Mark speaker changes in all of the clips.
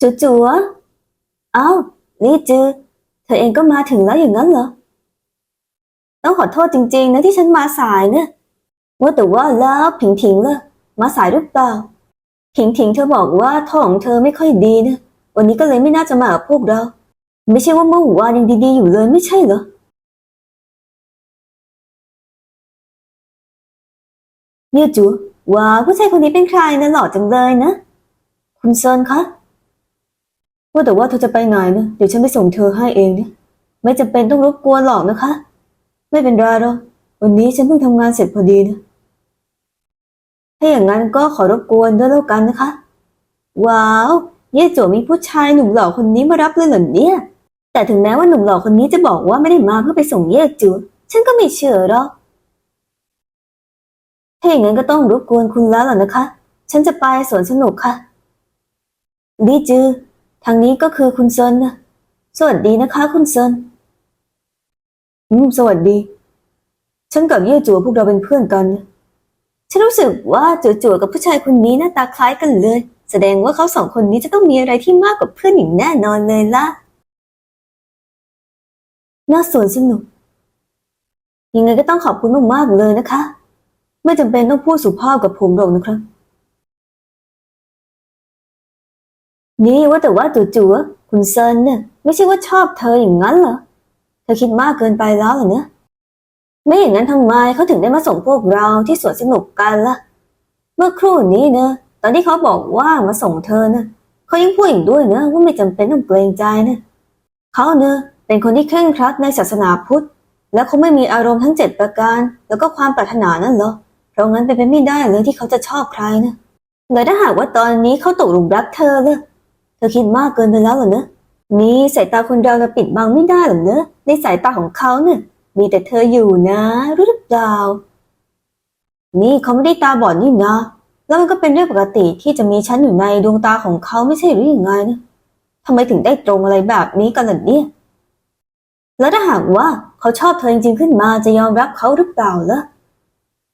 Speaker 1: จูจูวะเอ้านี่จือ เธอเองก็มาถึงแล้วอย่างนั้นเหรอ ต้องขอโทษจริงๆนะที่ฉันมาสายเนะว่าแต่ว่าแล้วผิงผิงล่ะมาสายหรือเปล่าผิงผิงเธอบอกว่าท้องของเธอไม่ค่อยดีนะวันนี้ก็เลยไม่น่าจะมากับพวกเรา ไม่ใช่ว่าเมื่อวานยังดีๆอยู่เลยไม่ใช่เหรอเนี่ยจูว้าผู้ชายคนนี้เป็นใครนะหล่อจังเลยนะ คุณเซินคะ ว่าแต่ว่าเธอจะไปไหนนะเดี๋ยวฉันไปส่งเธอให้เองนะไม่จำเป็นต้องรบกวนหรอกนะคะ ไม่เป็นไรหรอกวันนี้ฉันเพิ่งทำงานเสร็จพอดีนะถ้าอย่างนั้นก็ขอรบกวนด้วยแล้วกันนะคะ ว้าวเย่โจมีผู้ชายหนุ่มหล่อคนนี้มารับเลยเหรอเนี่ย แต่ถึงแม้ว่าหนุ่มหล่อคนนี้จะบอกว่าไม่ได้มาเพื่อไปส่งเย่จูฉันก็ไม่เชื่อหรอกถ้าอย่างนั้นก็ต้องรบกวนคุณแล้วล่ะนะคะ ฉันจะไปสวนสนุกค่ะดีจือ ทางนี้ก็คือคุณเซินนะสวัสดีนะคะ คุณเซินอืมสวัสดี ฉันกับเย่จัวพวกเราเป็นเพื่อนกัน ฉันรู้สึกว่าจัวจัวกับผู้ชายคนนี้หน้าตาคล้ายกันเลย แสดงว่าเขาสองคนนี้จะต้องมีอะไรที่มากกว่าเพื่อนอย่างแน่นอนเลยล่ะน่าสวนสนุก ยังไงก็ต้องขอบคุณมากๆเลยนะคะ ไม่จำเป็นต้องพูดสุภาพกับผมหรอกนะครับ นี่ว่าแต่ว่าจู่ๆคุณเซินเนี่ยไม่ใช่ว่าชอบเธออย่างนั้นเหรอ เธอคิดมากเกินไปแล้วเหรอเนี่ยไม่อย่างนั้นทำไมเขาถึงได้มาส่งพวกเราที่สวนสนุกกันล่ะ เมื่อครู่นี้เนอะตอนที่เขาบอกว่ามาส่งเธอนะเขายังพูดอีกด้วยนะว่าไม่จำเป็นต้องเกรงใจนะเขาเนอะเป็นคนที่เคร่งครัดในศาสนาพุทธ และเขาไม่มีอารมณ์ทั้งเจ็ดประการ แล้วก็ความปรารถนานั่นเหรอเพราะงั้นเป็นไปไม่ได้เลยที่เขาจะชอบใครนะและถ้าหากว่าตอนนี้เขาตกหลุมรักเธอเลย ธอคิดมากเกินไปแล้วเหรอเนอะนี่สายตาคนเราจะปิดบังไม่ได้หรอกเนอะในสายตาของเขาเนี่ยมีแต่เธออยู่นะรู้หรือเปล่า นี่เขาไม่ได้ตาบอดนี่นะ แล้วมันก็เป็นเรื่องปกติที่จะมีฉันอยู่ในดวงตาของเขาไม่ใช่หรือยังไงนะทำไมถึงได้ตรงอะไรแบบนี้กันล่ะเนี่ย แล้วถ้าหากว่าเขาชอบเธอจริงๆขึ้นมาจะยอมรับเขาหรือเปล่าล่ะ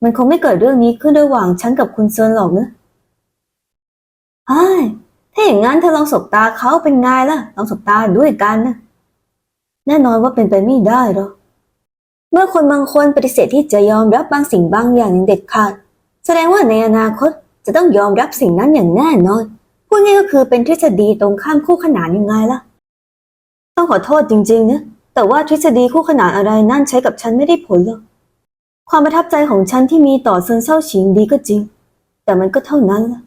Speaker 1: มันคงไม่เกิดเรื่องนี้ขึ้นระหว่างฉันกับคุณเซินหรอกนะใช่ ถ้าอย่างนั้นเธอลองสบตาเขาเป็นไงล่ะ ลองสบตาด้วยกันนะ แน่นอนว่าเป็นไปไม่ได้หรอก เมื่อคนบางคนปฏิเสธที่จะยอมรับบางสิ่งบางอย่างอย่างเด็ดขาด แสดงว่าในอนาคตจะต้องยอมรับสิ่งนั้นอย่างแน่นอนพูดง่ายก็คือเป็นทฤษฎีตรงข้ามคู่ขนานยังไงล่ะ ต้องขอโทษจริงๆนะ แต่ว่าทฤษฎีคู่ขนานอะไรนั่นใช้กับฉันไม่ได้ผลหรอก ความประทับใจของฉันที่มีต่อเซินเซาฉิงดีก็จริง แต่มันก็เท่านั้นล่ะ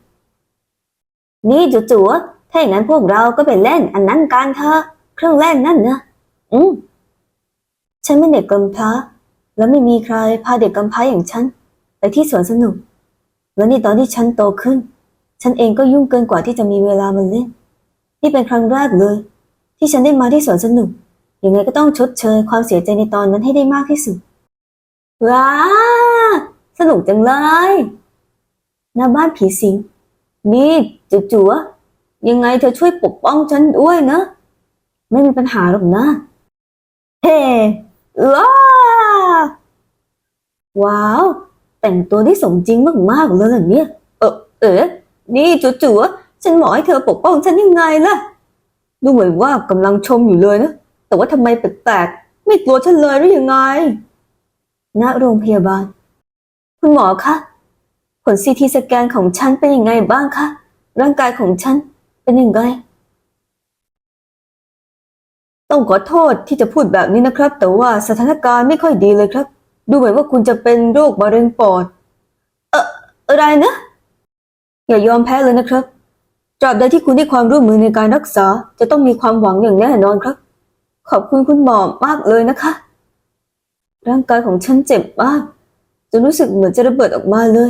Speaker 1: นี่จู่ๆถ้าอย่างนั้นพวกเราก็ไปเล่นอันนั้นกันเถอะเครื่องเล่นนั่นนะอืมฉันเป็นเด็กกำพร้า และไม่มีใครพาเด็กกำพร้าอย่างฉัน ไปที่สวนสนุก และในตอนที่ฉันโตขึ้น ฉันเองก็ยุ่งเกินกว่าที่จะมีเวลามาเล่น นี่เป็นครั้งแรกเลย ที่ฉันได้มาที่สวนสนุก ยังไงก็ต้องชดเชยความเสียใจในตอนนั้นให้ได้มากที่สุด ว้า สนุกจังเลยหน้าบ้านผีสิง นี่จู่ๆยังไงเธอช่วยปกป้องฉันด้วยนะ ไม่มีปัญหาหรอกนะ เฮ้ว้าว้าว แต่งตัวได้สมจริงมากๆเลยเนี่ย เออเอ๋นี่จู่ๆฉันบอให้เธอปกป้องฉันยังไงล่ะ ดูเหมือนว่ากำลังชมอยู่เลยนะ แต่ว่าทำไมแปลกๆไม่กลัวฉันเลยหรือยังไงณโรงพยาบาล คุณหมอคะ ลซีทีสแกนของฉันเป็นยังไงบ้างคะ ร่างกายของฉันเป็นยังไง ต้องขอโทษที่จะพูดแบบนี้นะครับ แต่ว่าสถานการณ์ไม่ค่อยดีเลยครับ ดูเหมือนว่าคุณจะเป็นโรคมะเร็งปอด เอออะไรนะ อย่ายอมแพ้เลยนะครับตราบใดที่คุณให้ความร่วมมือในการรักษา จะต้องมีความหวังอย่างแน่นอนครับ ขอบคุณคุณหมอมากเลยนะคะ ร่างกายของฉันเจ็บมากจนรู้สึกเหมือนจะระเบิดออกมาเลย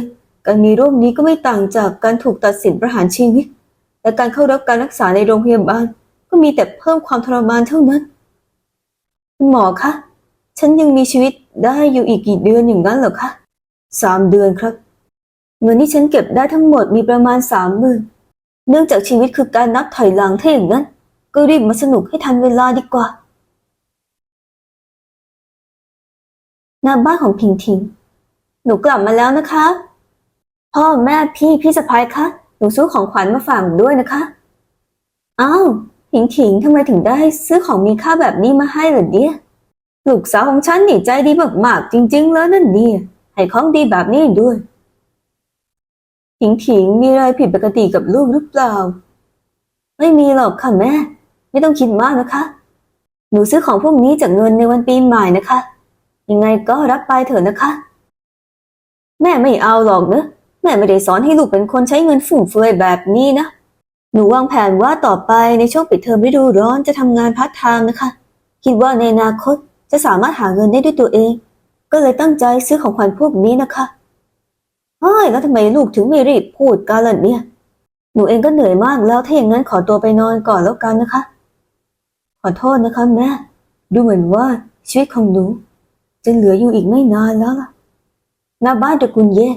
Speaker 1: การมีโรคนี้ก็ไม่ต่างจากการถูกตัดสินประหารชีวิต และการเข้ารับการรักษาในโรงพยาบาล ก็มีแต่เพิ่มความทรมานเท่านั้น คุณหมอคะ ฉันยังมีชีวิตได้อยู่อีกกี่เดือนอย่างนั้นเหรอคะสามเดือนครับ เงินที่ฉันเก็บได้ทั้งหมดมีประมาณสามหมื่นเนื่องจากชีวิตคือการนับถอยหลังถ้าอย่างนั้น ก็รีบมาสนุกให้ทันเวลาดีกว่าหน้าบ้านของพิงทิง หนูกลับมาแล้วนะคะ พ่อแม่พี่พี่สะพ้ายคะหนูซื้อของขวัญมาฝากหนูด้วยนะคะอ้าวผิงผิงทำไมถึงได้ซื้อของมีค่าแบบนี้มาให้ล่ะเนี่ยลูกสาวของฉันนี่ใจดีมากๆจริง ๆ แล้วนั่นเนี่ยให้ของดีแบบนี้ด้วยผิงผิงมีอะไรผิดปกติกับลูกหรือเปล่า ไม่มีหรอกค่ะแม่ ไม่ต้องคิดมากนะคะ หนูซื้อของพวกนี้จากเงินในวันปีใหม่นะคะ ยังไงก็รับไปเถอะนะคะ แม่ไม่เอาหรอกเนะ แม่ไม่ได้สอนให้ลูกเป็นคนใช้เงินฟุ่มเฟือยแบบนี้นะ หนูวางแผนว่าต่อไปในช่วงปิดเทอมฤดูร้อนจะทำงานพาร์ทไทม์นะคะ คิดว่าในอนาคตจะสามารถหาเงินได้ด้วยตัวเอง ก็เลยตั้งใจซื้อของขวัญพวกนี้นะคะเฮ้ยแล้วทำไมลูกถึงไม่รีบพูดกันล่ะเนี่ย หนูเองก็เหนื่อยมากแล้วถ้าอย่างนั้นขอตัวไปนอนก่อนแล้วกันนะคะ ขอโทษนะคะแม่ ดูเหมือนว่าชีวิตของหนูจะเหลืออยู่อีกไม่นานแล้วล่ะหน้าบ้านตระกูลเย่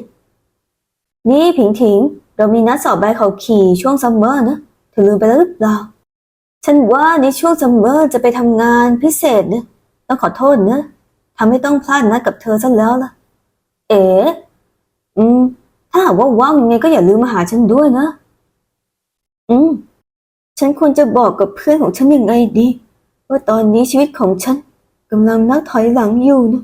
Speaker 1: นี่ผิงถิง เรามีนัดสอบใบขับขี่ช่วงซัมเมอร์นะเธอลืมไปแล้วหรือเปล่า ฉันว่าในช่วงซัมเมอร์จะไปทำงานพิเศษนะต้องขอโทษนะทำให้ต้องพลาดนัดกับเธอซะแล้วล่ะ เอ๋อืม ถ้าหากว่าว่างยังไงก็อย่าลืมมาหาฉันด้วยนะ อืม ฉันควรจะบอกกับเพื่อนของฉันยังไงดี ว่าตอนนี้ชีวิตของฉันกำลังนับถอยหลังอยู่นะ